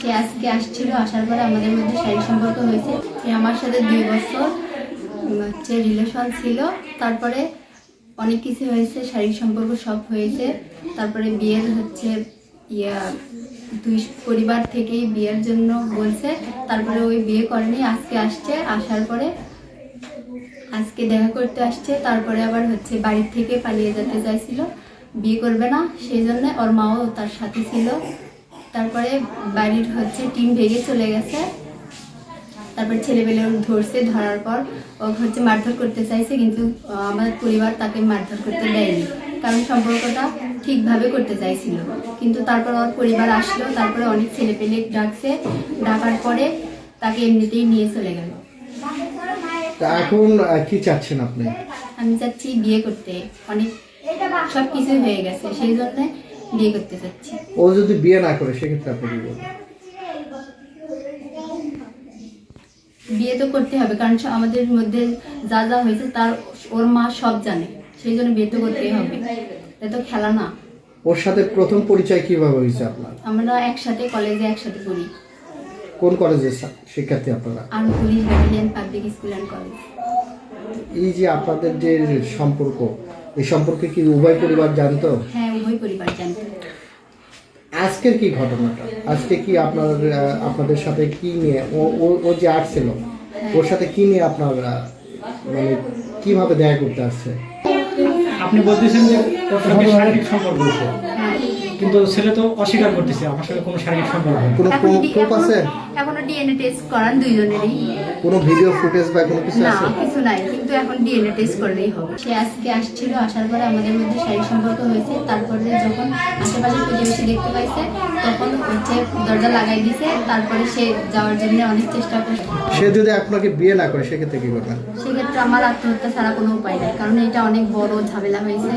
সে আজকে আসছিল, আসার পরে আমাদের মধ্যে শারীরিক সম্পর্ক হয়েছে। আমার সাথে দুই বছর হচ্ছে রিলেশন ছিল। তারপরে অনেক কিছু হয়েছে, শারীরিক সম্পর্ক সব হয়েছে। তারপরে বিয়ের হচ্ছে, ইয়া, দুই পরিবার থেকেই বিয়ের জন্য বলছে। তারপরে ওই বিয়ে করেনি, আজকে আসছে। আসার পরে আজকে দেখা করতে আসছে। তারপরে আবার হচ্ছে বাড়ির থেকে পালিয়ে যেতে চাইছিল। বিয়ে করবে না, সেই জন্য ওর মাও তার সাথে ছিল। তারপরে বাড়ির হচ্ছে টিম ভেঙে চলে গেছে। তারপর ছেলেবেলে ধরছে ধরার পর ও হচ্ছে মারধর করতে চাইছে কিন্তু আমার পরিবার তাকে মারধর করতে দেয়নি। কারণ সম্পর্কটা ঠিকভাবে করতে চাইছিল। কিন্তু তারপর ওর পরিবার আসলো তারপরে অনেক ছেলেপেলে ডাকছে। ডাকার পরে তাকে এমনিতেই নিয়ে চলে গেল। এখন কি চাচ্ছেন আপনি? আমি চাচ্ছি বিয়ে করতে। অনেক সব কিছুই হয়ে গেছে। সেই জন্য বিয়ে করতে চাচ্ছি। ও যদি বিয়ে না করে সেক্ষেত্রে আপনি কি বলবেন বিয়ে তো করতে হবে কারণ আমাদের মধ্যে যা যা হয়েছে তার ওর মা সব জানে সেই জন্য বিয়ে তো করতেই হবে। এটা তো খেলা না। ওর সাথে প্রথম পরিচয় কীভাবে হয়েছে আপনার? আমরা একসাথে কলেজে একসাথে পড়ি। কোন কলেজের শিক্ষার্থী আপনারা? আর police battalion public school and college এই যে আপনাদের যে সম্পর্ক এই সম্পর্কে কি উভয় পরিবার জানতো? হ্যাঁ উভয় পরিবার। আজকের কি ঘটনাটা? আজকে কি আপনার আপনাদের সাথে কি নিয়ে, ও, ও- যে আসছিল, ওর সাথে কি নিয়ে আপনার মানে কীভাবে দেখা করতে আসছে? আপনি বলতেছেন যে শারীরিক সম্পর্ক কিন্তু ছেলে তো অস্বীকার করতেছে আমার সঙ্গে কোনো শারীরিক সম্পর্ক নেই। কোনো প্রুফ আছে? এখনো- এখনও ডিএনএ টেস্ট করান দুইজনেরই। কোনো ভিডিও ফুটেজ বা কোনো কিছু আছে? না কিছু নাই কিন্তু এখন ডিএনএ টেস্ট করলেই হবে। সে আজকে আসছিল আসার পরে আমাদের মধ্যে শারীরিক সম্পর্ক হয়েছে। তারপরে যখন আশেপাশে প্রতিবেশী দেখতে পাইছে তখন হচ্ছে দরজা লাগাই দিছে। তারপরে সে যাওয়ার জন্য অনেক চেষ্টা করছে। সে যদি আপনাকে বিয়ে না করে সেক্ষেত্রে কি করবেন? সেক্ষেত্রে আমার আত্মহত্যা ছাড়া কোনো উপায় নাই কারণ এটা অনেক বড় ঝামেলা হয়েছে।